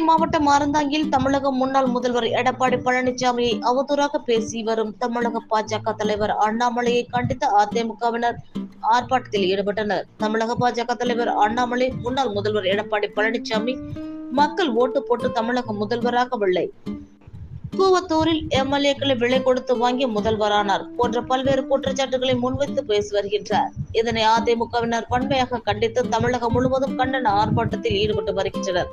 புதுக்கோட்டை மாவட்டம் அறந்தாங்கியில் தமிழக முன்னாள் முதல்வர் எடப்பாடி பழனிசாமியை அவதூறாக பேசி வரும் தமிழக பாஜக தலைவர் அண்ணாமலையை கண்டித்து அதிமுகவினர் ஆர்ப்பாட்டத்தில் ஈடுபட்டனர். தமிழக பாஜக தலைவர் அண்ணாமலை முன்னாள் முதல்வர் எடப்பாடி பழனிசாமி மக்கள் ஓட்டு போட்டு தமிழக முதல்வராகவில்லை. கூவத்தூரில் எம்எல்ஏக்களை விலை கொடுத்து வாங்கி முதல்வரானார். போன்ற பல்வேறு குற்றச்சாட்டுகளை முன்வைத்து பேசி வருகின்றார். இதனை அதிமுகவினர் வன்மையாக கண்டித்து தமிழகம் முழுவதும் கண்டன ஆர்ப்பாட்டத்தில் ஈடுபட்டு வருகின்றனர்.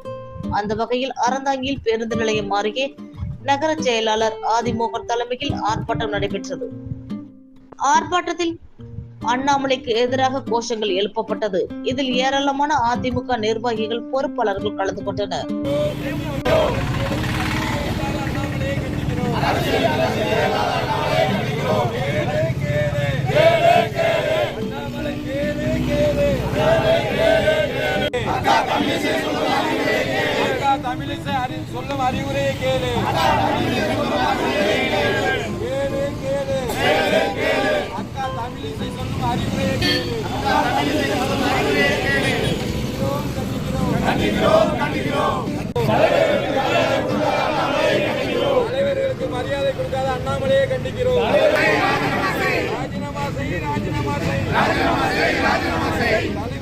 அந்த வகையில் அறந்தாங்கியில் பேருந்து நிலையம் அருகே நகர செயலாளர் ஆதிமோகன் தலைமையில் ஆர்ப்பாட்டம் நடைபெற்றது ஆர்ப்பாட்டத்தில் அண்ணாமலைக்கு எதிராக கோஷங்கள் எழுப்பப்பட்டது இதில் ஏராளமான அதிமுக நிர்வாகிகள் பொறுப்பாளர்கள் கலந்து கொண்டனர் அண்ணாமலை தமிழிசை அறி சொல்லும் அறிவுரையை கேளு. கேளு கேளு. அக்கா தமிழிசை சொல்லும் அறிவுரையை. தலைவர்களுக்கு மரியாதை கொடுக்காத அண்ணாமலையை கண்டிக்கிறோம். ராஜினாமா செய். ராஜினாமா செய் தலைவர்களுக்கு